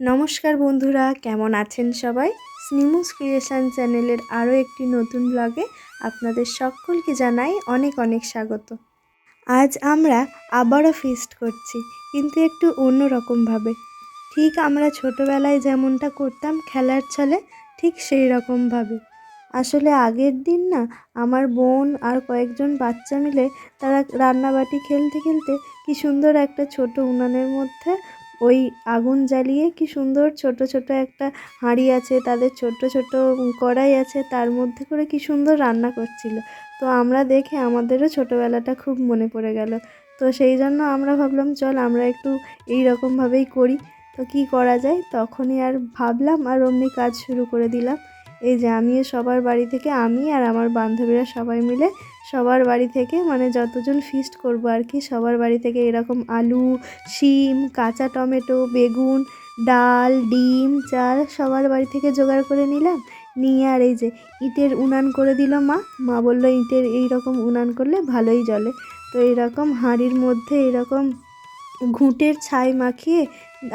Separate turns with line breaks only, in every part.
নমস্কার বন্ধুরা, কেমন আছেন সবাই? স্নিমুস ক্রিয়েশন চ্যানেলের আরও একটি নতুন ব্লগে আপনাদের সকলকে জানাই অনেক অনেক স্বাগত। আজ আমরা আবারও ফিস্ট করছি, কিন্তু একটু অন্য রকমভাবে ঠিক আমরা ছোটোবেলায় যেমনটা করতাম খেলার ছলে, ঠিক সেই রকমভাবে আসলে আগের দিন না, আমার বোন আর কয়েকজন বাচ্চা মিলে তারা রান্নাবাটি খেলতে খেলতে কি সুন্দর একটা ছোট উনানের মধ্যে ওই আগুন জ্বালিয়ে কি সুন্দর ছোট ছোট একটা হাঁড়ি আছে, তাদের ছোট ছোট কড়াই আছে, তার মধ্যে করে কি সুন্দর রান্না করছিল। তো আমরা দেখে আমাদেরও ছোটোবেলাটা খুব মনে পড়ে গেল। তো সেই জন্য আমরা ভাবলাম, চল আমরা একটু এই রকমভাবেই করি। তো কি করা যায়? তখনই আর ভাবলাম আর অমনি কাজ শুরু করে দিলাম। এই যে আমিও সবার বাড়ি থেকে, আমি আর আমার বান্ধবীরা সবাই মিলে সবার বাড়ি থেকে মানে যতজন ফিস্ট করব আর কি, সবার বাড়ি থেকে এরকম আলু, শিম, কাঁচা টমেটো, বেগুন, ডাল, ডিম, চাল সবার বাড়ি থেকে জোগাড় করে নিলাম। নিয়ে আর এই যে ইটের উনান করে দিল মা। মা বলল, ইটের এই রকম উনান করলে ভালোই জ্বলে তো এরকম হাঁড়ির মধ্যে এরকম ঘুঁটের ছাই মাখিয়ে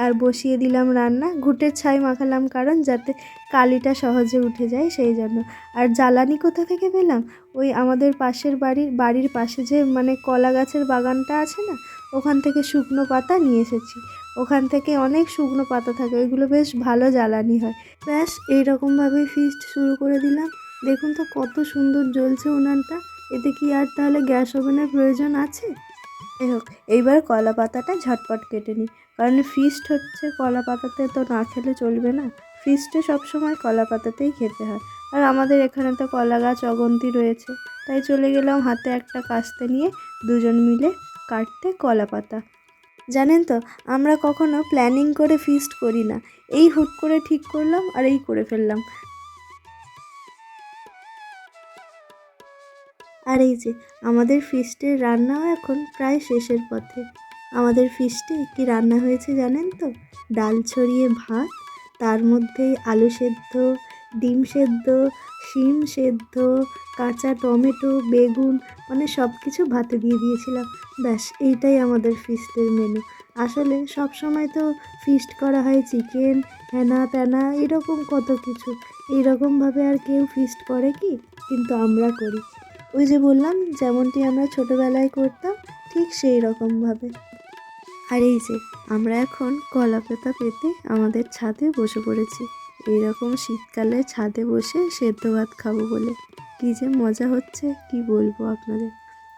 আর বসিয়ে দিলাম রান্না। ঘুঁটের ছাই মাখালাম কারণ যাতে কালিটা সহজে উঠে যায় সেই জন্য। আর জ্বালানি কোথা থেকে পেলাম? ওই আমাদের পাশের বাড়ির বাড়ির পাশে যে মানে কলা গাছের বাগানটা আছে না, ওখান থেকে শুকনো পাতা নিয়ে এসেছি। ওখান থেকে অনেক শুকনো পাতা থাকে, ওইগুলো বেশ ভালো জ্বালানি হয়। ব্যাস, এইরকমভাবেই ফিস্ট শুরু করে দিলাম। দেখুন তো কত সুন্দর জ্বলছে উনানটা। এতে কি আর তাহলে গ্যাস ওভেনের প্রয়োজন আছে? হোক এইবার কলা পাতাটা ঝটপট কেটে নিই। কারণ ফিস্ট হচ্ছে কলা পাতাতে তো না খেলে চলবে না। ফিস্টে সবসময় কলা পাতাতেই খেতে হয়। আর আমাদের এখানে তো কলা গাছ অগন্তি রয়েছে। তাই চলে গেলাম হাতে একটা কাস্তে নিয়ে দুজন মিলে কাটতে কলা পাতা জানেন তো, আমরা কখনো প্ল্যানিং করে ফিস্ট করি না। এই হুট করে ঠিক করলাম আর এই করে ফেললাম। আর এই যে, আমাদের ফিস্টের রান্নাও এখন প্রায় শেষের পথে। আমাদের ফিস্টে কি রান্না হয়েছে জানেন তো? ডাল ছড়িয়ে ভাত, তার মধ্যে আলু সেদ্ধ, ডিম সেদ্ধ, শিম সেদ্ধ, কাঁচা টমেটো, বেগুন মানে সব কিছু ভাতে দিয়ে দিয়েছিলাম। ব্যাস, এইটাই আমাদের ফিস্টের মেনু আসলে সব সময় তো ফিস্ট করা হয় চিকেন হ্যানা ত্যানা এরকম কত কিছু। এইরকমভাবে আর কেউ ফিস্ট করে কি? কিন্তু আমরা করি। ওই যে বললাম, যেমনটি আমরা ছোটোবেলায় করতাম, ঠিক সেই রকমভাবে। আর এই যে, আমরা এখন কলা পাতা পেতে আমাদের ছাদে বসে পড়েছি। এইরকম শীতকালে ছাদে বসে সেদ্ধ ভাত খাব বলে। কী যে মজা হচ্ছে, কি বলব আপনাদের?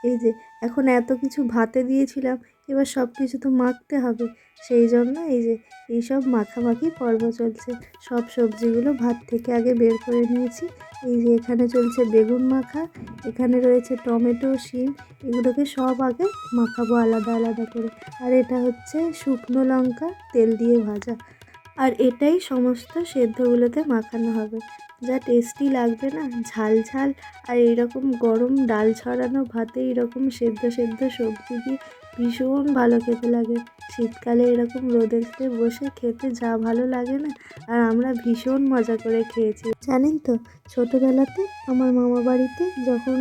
এই যে, এখন এত কিছু ভাতে দিয়েছিলাম এবার সব কিছু তো মাখতে হবে। সেই জন্য এই যে এইসব মাখামাখি পর্ব চলছে। সব সবজিগুলো ভাত থেকে আগে বের করে নিয়েছি। এই যে এখানে চলছে বেগুন মাখা, এখানে রয়েছে টমেটো, শিম, এগুলোকে সব আগে মাখাবো আলাদা আলাদা করে। আর এটা হচ্ছে শুকনো লঙ্কা, তেল দিয়ে ভাজা। আর এটাই সমস্ত সেদ্ধগুলোতে মাখানো হবে। যা টেস্টি লাগবে না, ঝাল ঝাল। আর এইরকম গরম ডাল ছড়ানো ভাতে এরকম সেদ্ধ সেদ্ধ সবজি দিয়ে ভীষণ ভালো খেতে লাগে। শীতকালে এরকম রোদেতে বসে খেতে যা ভালো লাগে না, আর আমরা ভীষণ মজা করে খেয়েছি। জানেন তো, ছোটোবেলাতে আমার মামা বাড়িতে যখন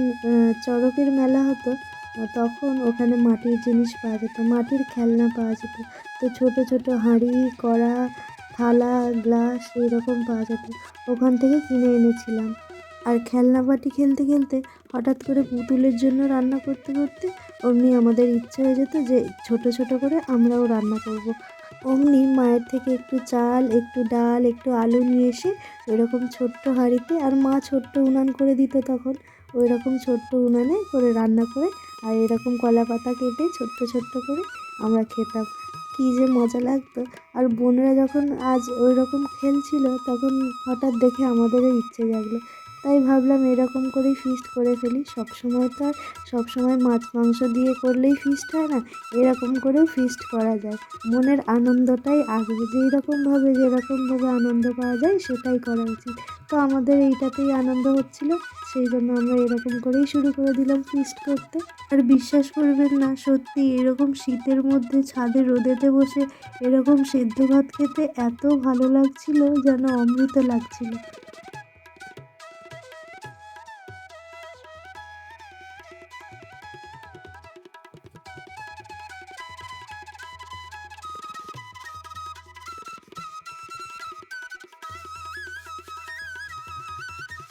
চড়কের মেলা হতো তখন ওখানে মাটির জিনিস পাওয়া যেত, মাটির খেলনা পাওয়া যেত। তো ছোট ছোট হাঁড়ি, কড়া, থালা, গ্লাস এরকম পাওয়া যেত, ওখান থেকে কিনে এনেছিলাম। আর খেলনা বাটি খেলতে খেলতে হঠাৎ করে পুতুলের জন্য রান্না করতে করতে অমনি আমাদের ইচ্ছে হয়ে যেত যে ছোট ছোট করে আমরাও রান্না করব। অমনি মায়ের থেকে একটু চাল, একটু ডাল, একটু আলু নিয়ে এসে এরকম ছোট্ট হাঁড়িতে আর মা ছোট্ট উনান করে দিত তখন। ওই রকম ছোট্ট উনানে করে রান্না করে আর এরকম কলা পাতা কেটে ছোট্ট ছোট্ট করে আমরা খেতাম। কী যে মজা লাগতো। আর বোনেরা যখন আজ ওই রকম খেলছিল তখন হঠাৎ দেখে আমাদেরও ইচ্ছে জাগলো। তাই ভাবলাম এরকম করেই ফিস্ট করে ফেলি। সবসময় তো আর সবসময় মাছ, মাংস দিয়ে করলেই ফিস্ট হয় না, এরকম করেও ফিস্ট করা যায়। মনের আনন্দটাই আগে, যেই রকমভাবে যেরকমভাবে আনন্দ পাওয়া যায় সেটাই করা উচিত। তো আমাদের এইটাতেই আনন্দ হচ্ছিল, সেই জন্য আমরা এরকম করেই শুরু করে দিলাম ফিস্ট করতে। আর বিশ্বাস করবেন না, সত্যি এরকম শীতের মধ্যে ছাদে রোদেতে বসে এরকম সেদ্ধ ভাত খেতে এত ভালো লাগছিল, যেন অমৃত লাগছিল।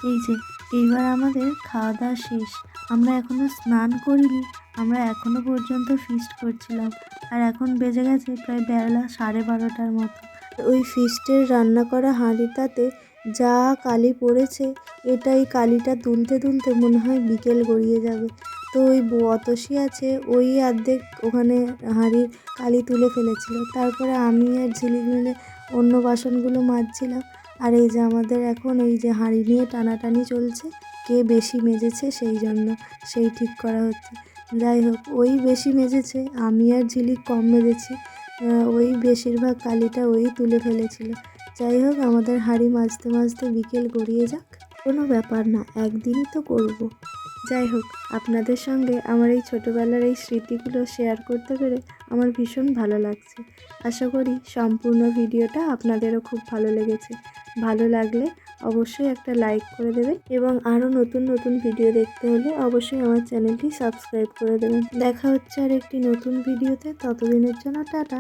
এই যে, এইবার আমাদের খাওয়া দাওয়া শেষ। আমরা এখনও স্নান করিনি, আমরা এখনও পর্যন্ত ফিস্ট করছিলাম। আর এখন বেজে গেছে প্রায় বেলা সাড়ে বারোটার মতো। ওই ফিস্টের রান্না করা হাঁড়িটাতে যা কালি পড়েছে, এটা এই কালিটা তুলতে তুলতে মনে হয় বিকেল গড়িয়ে যাবে। তো ওই অতসী আছে, ওই অর্ধেক ওখানে হাঁড়ির কালি তুলে ফেলেছিল। তারপরে আমি আর ঝিলিক মিলে অন্য বাসনগুলো মাজছিলাম। আর এই যে আমাদের এখন এই যে হাঁড়ি নিয়ে টানাটানি চলছে, কে বেশি মেজেছে সেই জন্য সেই ঠিক করা হচ্ছে। যাই হোক, ওই বেশি মেজেছে, আমি আর ঝিলিক কম মেজেছি ওই বেশিরভাগ কালিটা ওই তুলে ফেলেছিল। যাই হোক, আমাদের হাঁড়ি মাজতে মাজতে বিকেল গড়িয়ে যাক, কোনো ব্যাপার না, একদিনই তো করব। যাই হোক, আপনাদের সঙ্গে আমার এই ছোটোবেলার এই স্মৃতিগুলো শেয়ার করতে পেরে আমার ভীষণ ভালো লাগছে। আশা করি সম্পূর্ণ ভিডিওটা আপনাদেরও খুব ভালো লেগেছে। ভালো লাগলে অবশ্যই একটা লাইক করে দেবেন এবং আরও নতুন নতুন ভিডিও দেখতে হলে অবশ্যই আমার চ্যানেলটি সাবস্ক্রাইব করে দেবেন। দেখা হচ্ছে আর একটি নতুন ভিডিওতে ততদিনের জন্য টাটা।